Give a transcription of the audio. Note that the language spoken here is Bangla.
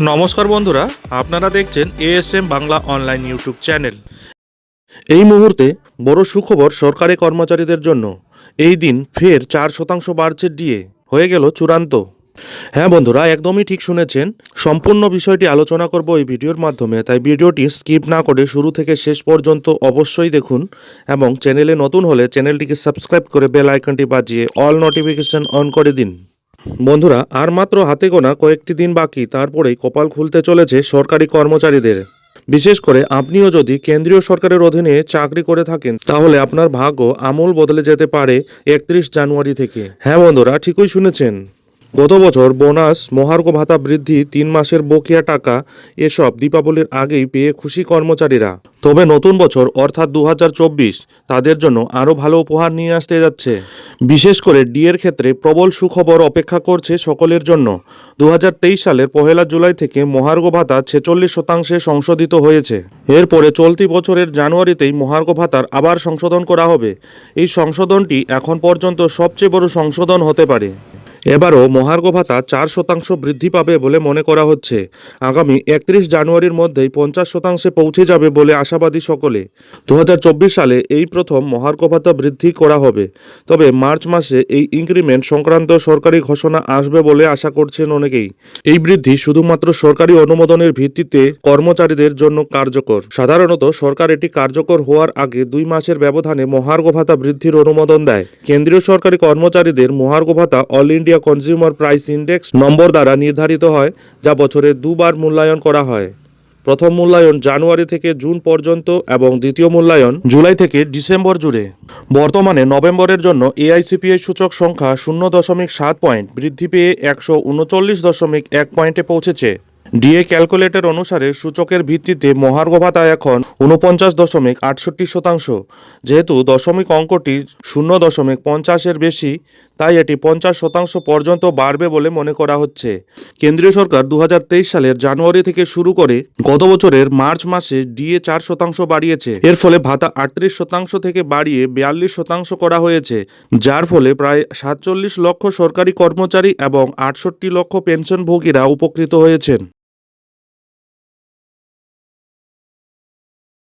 নমস্কার বন্ধুরা, আপনারা দেখছেন ASM Bangla online YouTube channel এই মুহূর্তে বড় সুখবর সরকারি কর্মচারীদের জন্য। এই দিন ফের চার শতাংশ বাড়ছে ডিএ, হয়ে গেল চূড়ান্ত। হ্যাঁ বন্ধুরা, একদমই ঠিক শুনেছেন। সম্পূর্ণ বিষয়টি আলোচনা করব এই ভিডিওর মাধ্যমে, তাই ভিডিওটি স্কিপ না করে শুরু থেকে শেষ পর্যন্ত অবশ্যই দেখুন এবং চ্যানেলে নতুন হলে চ্যানেলটিকে সাবস্ক্রাইব করে বেল আইকনটি বাজিয়ে অল নোটিফিকেশন অন করে দিন। বন্ধুরা, আর মাত্র হাতে গোনা কয়েকটি দিন বাকি, তারপরেই কপাল খুলতে চলেছে সরকারি কর্মচারীদের। বিশেষ করে আপনিও যদি কেন্দ্রীয় সরকারের অধীনে চাকরি করে থাকেন, তাহলে আপনার ভাগ্য আমল বদলে যেতে পারে একত্রিশ জানুয়ারি থেকে। হ্যাঁ বন্ধুরা, ঠিকই শুনেছেন। গত বছর বোনাস, মহার্ঘ ভাতা বৃদ্ধি, তিন মাসের বকেয়া টাকা, এসব দীপাবলির আগেই পেয়ে খুশি কর্মচারীরা। তবে নতুন বছর অর্থাৎ দু হাজার চব্বিশ তাদের জন্য আরও ভালো উপহার নিয়ে আসতে যাচ্ছে। বিশেষ করে ডিএর ক্ষেত্রে প্রবল সুখবর অপেক্ষা করছে সকলের জন্য। দু হাজার তেইশ সালের পহেলা জুলাই থেকে মহার্ঘ ভাতা ছেচল্লিশ শতাংশে সংশোধিত হয়েছে। এরপরে চলতি বছরের জানুয়ারিতেই মহার্ঘ ভাতার আবার সংশোধন করা হবে। এই সংশোধনটি এখন পর্যন্ত সবচেয়ে বড় সংশোধন হতে পারে। এবারও মহার্ঘ ভাতা চার শতাংশ বৃদ্ধি পাবে বলে মনে করা হচ্ছে। আগামী একত্রিশ জানুয়ারির মধ্যেই পঞ্চাশ শতাংশে পৌঁছে যাবে বলে আশাবাদী সকলে। দু হাজার চব্বিশ সালে এই প্রথম মহার্ঘ ভাতা বৃদ্ধি করা হবে। তবে মার্চ মাসে এই ইনক্রিমেন্ট সংক্রান্ত সরকারি ঘোষণা আসবে বলে আশা করছেন অনেকেই। এই বৃদ্ধি শুধুমাত্র সরকারি অনুমোদনের ভিত্তিতে কর্মচারীদের জন্য কার্যকর। সাধারণত সরকার এটি কার্যকর হওয়ার আগে দুই মাসের ব্যবধানে মহার্ঘ ভাতা বৃদ্ধির অনুমোদন দেয়। কেন্দ্রীয় সরকারি কর্মচারীদের মহার্ঘ ভাতা all India consumer price index number দ্বারা নির্ধারিত হয়, যা বছরে দুবার মূল্যায়ন করা হয়। প্রথম মূল্যায়ন জানুয়ারি থেকে জুন পর্যন্ত এবং দ্বিতীয় মূল্যায়ন জুলাই থেকে ডিসেম্বর জুড়ে। বর্তমানে নভেম্বরের জন্য এআইসিপিআই সূচক সংখ্যা শূন্য দশমিক সাত পয়েন্ট, বৃদ্ধি পেয়ে একশো উনচল্লিশ দশমিক এক পয়েন্টে পৌঁছেছে। ডিএ ক্যালকুলেটর অনুসারে সূচকের ভিত্তিতে মহার্ঘ ভাতা এখন উনপঞ্চাশ দশমিক আটষট্টি শতাংশ, যেহেতু দশমিক অঙ্কটি শূন্য দশমিক পঞ্চাশের বেশি তাই এটি পঞ্চাশ শতাংশ পর্যন্ত বাড়বে বলে মনে করা হচ্ছে। কেন্দ্রীয় সরকার দু হাজার তেইশ সালের জানুয়ারি থেকে শুরু করে গত বছরের মার্চ মাসে ডিএ চার শতাংশ বাড়িয়েছে। এর ফলে ভাতা আটত্রিশ শতাংশ থেকে বাড়িয়ে বিয়াল্লিশ শতাংশ করা হয়েছে, যার ফলে প্রায় সাতচল্লিশ লক্ষ সরকারি কর্মচারী এবং আটষট্টি লক্ষ পেনশনভোগীরা উপকৃত হয়েছেন।